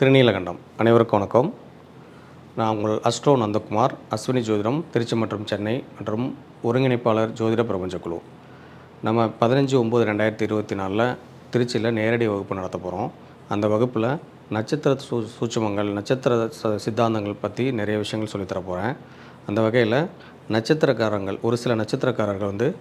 திருநீலகண்டம். அனைவருக்கும் வணக்கம். நான் உங்கள் அஸ்ட்ரோ நந்தகுமார். அஸ்வினி ஜோதிடம் திருச்சி மற்றும் சென்னை மற்றும் ஒருங்கிணைப்பாளர் ஜோதிட பிரபஞ்ச குழு. நம்ம பதினஞ்சு ஒம்பது ரெண்டாயிரத்தி இருபத்தி நாலில் திருச்சியில் நேரடி வகுப்பு நடத்த போகிறோம் அந்த வகுப்பில் நட்சத்திர சூ சூட்சமங்கள் நட்சத்திர ச- சித்தாந்தங்கள் பற்றி நிறைய விஷயங்கள் சொல்லித்தர போகிறேன் அந்த வகையில் நட்சத்திரக்காரங்கள் ஒரு சில நட்சத்திரக்காரர்கள் வந்து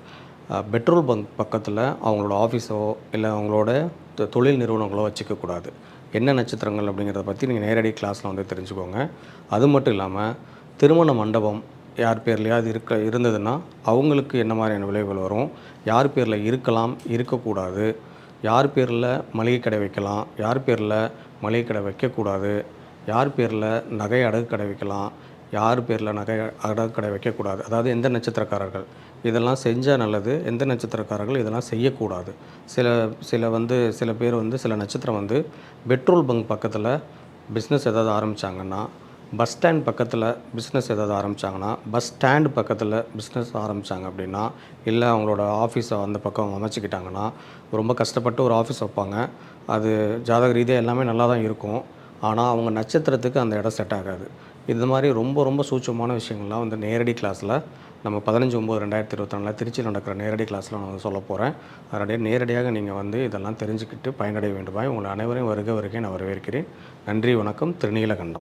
பெட்ரோல் பங்க் பக்கத்தில் அவங்களோட ஆஃபீஸோ இல்லை அவங்களோட தொ- தொழில் நிறுவனங்களோ வச்சுக்கக்கூடாது என்ன நட்சத்திரங்கள் அப்படிங்கிறத பற்றி நீங்கள் நேரடி கிளாஸில் வந்து தெரிஞ்சுக்கோங்க. அது மட்டும் இல்லாமல் திருமண மண்டபம் யார் பேர்லையாவது இருக்க இருந்ததுன்னா அவங்களுக்கு என்ன மாதிரியான விளைவுகள் வரும்? யார் பேரில் இருக்கலாம் இருக்கக்கூடாது? யார் பேரில் மளிகை கடை வைக்கலாம்? யார் பேரில் மளிகை கடை வைக்கக்கூடாது? யார் பேரில் நகை அடகு கடை வைக்கலாம்? யார் பேரில் நகை அடகு வைக்கக்கூடாது. அதாவது எந்த நட்சத்திரக்காரர்கள்? இதெல்லாம் செஞ்சால் நல்லது எந்த நட்சத்திரக்காரர்கள் இதெல்லாம் செய்யக்கூடாது. சில சில வந்து சில பேர் வந்து சில நட்சத்திரம் வந்து பெட்ரோல் பங்க் பக்கத்தில் பிஸ்னஸ் ஏதாவது ஆரம்பித்தாங்கன்னா பஸ் ஸ்டாண்ட் பக்கத்தில் பிஸ்னஸ் ஏதாவது ஆரம்பித்தாங்கன்னா பஸ் ஸ்டாண்டு பக்கத்தில் பிஸ்னஸ் ஆரம்பித்தாங்க அப்படின்னா இல்லை அவங்களோட ஆஃபீஸை அந்த பக்கம் அமைச்சிக்கிட்டாங்கன்னா ரொம்ப கஷ்டப்பட்டு ஒரு ஆஃபீஸ் வைப்பாங்க. அது ஜாதக ரீதியாக எல்லாமே நல்லா தான் இருக்கும். ஆனால் அவங்க நட்சத்திரத்துக்கு அந்த இடம் செட் ஆகாது. இது மாதிரி ரொம்ப ரொம்ப சூட்சமான விஷயங்கள்லாம் வந்து நேரடி கிளாஸில் நம்ம பதினஞ்சு ஒம்பது ரெண்டாயிரத்தி இருபத்தி திருச்சியில் நடக்கிற நேரடி கிளாஸில் நான் வந்து சொல்ல போகிறேன் அதனுடைய நேரடியாக நீங்கள் வந்து இதெல்லாம் தெரிஞ்சுக்கிட்டு பயனடைய வேண்டுமாய் உங்கள் அனைவரையும் வருக வருகை நான் வரவேற்கிறேன். நன்றி வணக்கம். திருநீலகண்டம்.